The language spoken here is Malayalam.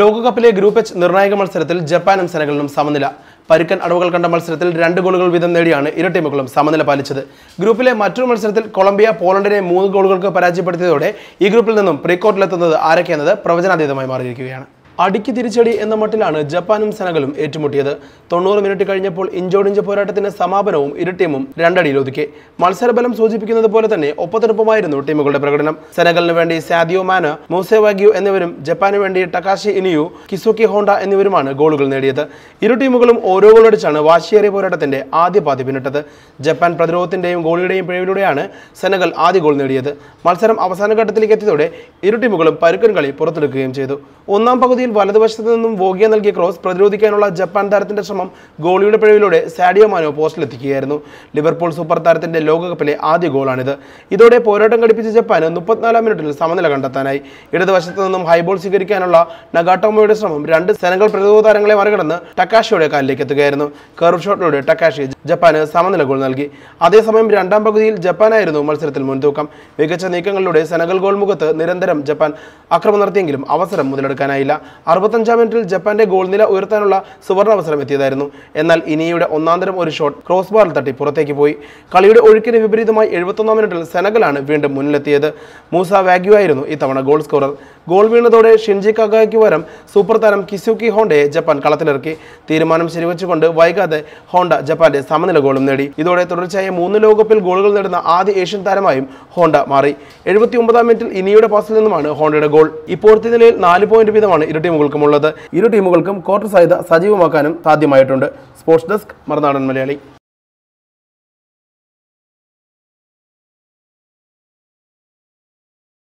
ലോകകപ്പിലെ ഗ്രൂപ്പ് എച്ച് നിർണായക മത്സരത്തിൽ ജപ്പാനും സെനഗലിനും സമനില. പരുക്കൻ അടവുകൾ കണ്ട മത്സരത്തിൽ രണ്ട് ഗോളുകൾ വീതം നേടിയാണ് ഇരു ടീമുകളും സമനില പാലിച്ചത്. ഗ്രൂപ്പിലെ മറ്റൊരു മത്സരത്തിൽ കൊളംബിയ പോളണ്ടിനെ മൂന്ന് ഗോളുകൾക്ക് പരാജയപ്പെടുത്തിയതോടെ ഈ ഗ്രൂപ്പിൽ നിന്നും പ്രീ ക്വാർട്ടറിലെത്തുന്നത് ആരൊക്കെയെന്നത് പ്രവചനാതീതമായി മാറിയിരിക്കുകയാണ്. അടിക്ക് തിരിച്ചടി എന്ന മട്ടിലാണ് ജപ്പാനും സെനഗലും ഏറ്റുമുട്ടിയത്. തൊണ്ണൂറ് മിനിറ്റ് കഴിഞ്ഞപ്പോൾ ഇഞ്ചോടിഞ്ച് പോരാട്ടത്തിന്റെ സമാപനവും ഇരു ടീമും രണ്ടടിയിൽ ഒതുക്കി. മത്സരബലം സൂചിപ്പിക്കുന്നത് പോലെ തന്നെ ഒപ്പത്തിനൊപ്പമായിരുന്നു ടീമുകളുടെ പ്രകടനം. സെനഗലിന് വേണ്ടി സാദിയോ മാന മൂസെ വാഗ്യു എന്നിവരും ജപ്പാനു വേണ്ടി ടക്കാശി ഇനിയു കിസുക്കി ഹോണ്ട എന്നിവരുമാണ് ഗോളുകൾ നേടിയത്. ഇരു ടീമുകളും ഓരോ ഗോളടിച്ചാണ് വാശിയേറിയ പോരാട്ടത്തിന്റെ ആദ്യ പാതി പിന്നിട്ടത്. ജപ്പാൻ പ്രതിരോധത്തിന്റെയും ഗോളിയുടെയും പിഴവിലൂടെയാണ് സെനഗൽ ആദ്യ ഗോൾ നേടിയത്. മത്സരം അവസാന ഘട്ടത്തിലേക്ക് എത്തിയതോടെ ഇരു ടീമുകളും പരുക്കൻ കളി പുറത്തെടുക്കുകയും ചെയ്തു. ഒന്നാം പകുതിയിൽ വലതുവശത്ത് നിന്നും വോഗിയ നൽകിയ ക്രോസ് പ്രതിരോധിക്കാനുള്ള ജപ്പാൻ താരത്തിന്റെ ശ്രമം ഗോളിയുടെ പിഴവിലൂടെ സാഡിയോ മാനോ പോസ്റ്റിലെത്തിക്കുകയായിരുന്നു. ലിവർപൂൾ സൂപ്പർ താരത്തിന്റെ ലോകകപ്പിലെ ആദ്യ ഗോളാണിത്. ഇതോടെ പോരാട്ടം ഘടിപ്പിച്ച ജപ്പാന് മുപ്പത്തിനാലാം മിനിറ്റിൽ സമനില കണ്ടെത്താനായി. ഇടതുവശത്ത് നിന്നും ഹൈബോൾ സ്വീകരിക്കാനുള്ള നഗാട്ടോമോയുടെ ശ്രമം രണ്ട് സെനഗൽ പ്രതിരോധ താരങ്ങളെ മറികടന്ന് ടക്കാഷിയുടെ കാലിലേക്ക് എത്തുകയായിരുന്നു. കർവ് ഷോട്ടിലൂടെ ടക്കാഷി ജപ്പാന് സമനില ഗോൾ നൽകി. അതേസമയം രണ്ടാം പകുതിയിൽ ജപ്പാനായിരുന്നു മത്സരത്തിൽ മുൻതൂക്കം. മികച്ച നീക്കങ്ങളിലൂടെ സെനഗൽ ഗോൾ മുഖത്ത് നിരന്തരം ജപ്പാൻ അക്രമം നടത്തിയെങ്കിലും അവസരം മുതലെടുക്കാനായില്ല. അറുപത്തഞ്ചാം മിനിറ്റിൽ ജപ്പാന്റെ ഗോൾ നില ഉയർത്താനുള്ള സുവർണ അവസരം എത്തിയതായിരുന്നു. എന്നാൽ ഇനിയുടെ ഒന്നാന്തരം ഒരു ഷോട്ട് ക്രോസ് ബാറിൽ തട്ടി പുറത്തേക്ക് പോയി. കളിയുടെ ഒഴുക്കിന് വിപരീതമായി എഴുപത്തൊന്നാം മിനിറ്റിൽ സെനഗലാണ് വീണ്ടും മുന്നിലെത്തിയത്. മൂസ വാഗ്യു ആയിരുന്നു ഇത്തവണ ഗോൾ സ്കോറർ. ഗോൾ വീണതോടെ ഷിൻജി കഗായ്ക്ക് വരം സൂപ്പർ താരം കിസുക്കി ഹോണ്ടയെ ജപ്പാൻ കളത്തിലിറക്കി. തീരുമാനം ശരിവച്ചുകൊണ്ട് വൈകാതെ ഹോണ്ട ജപ്പാന്റെ സമനില ഗോളും നേടി. ഇതോടെ തുടർച്ചയായ മൂന്ന് ലോകകപ്പിൽ ഗോളുകൾ നേടുന്ന ആദ്യ ഏഷ്യൻ താരമായും ഹോണ്ട മാറി. എഴുപത്തി ഒമ്പതാം മിനിറ്റിൽ ഇനിയുടെ പാസിൽ നിന്നുമാണ് ഹോണ്ടയുടെ ഗോൾ. ഇപ്പോഴത്തെ നിലയിൽ നാല് പോയിന്റ് വീതമാണ് ഇരു ടീമുകൾക്കുമുള്ളത്. ഇരു ടീമുകൾക്കും ക്വാർട്ടർ സാധ്യത സജീവമാക്കാനും സാധ്യമായിട്ടുണ്ട്. Sports desk Marunadan Malayali.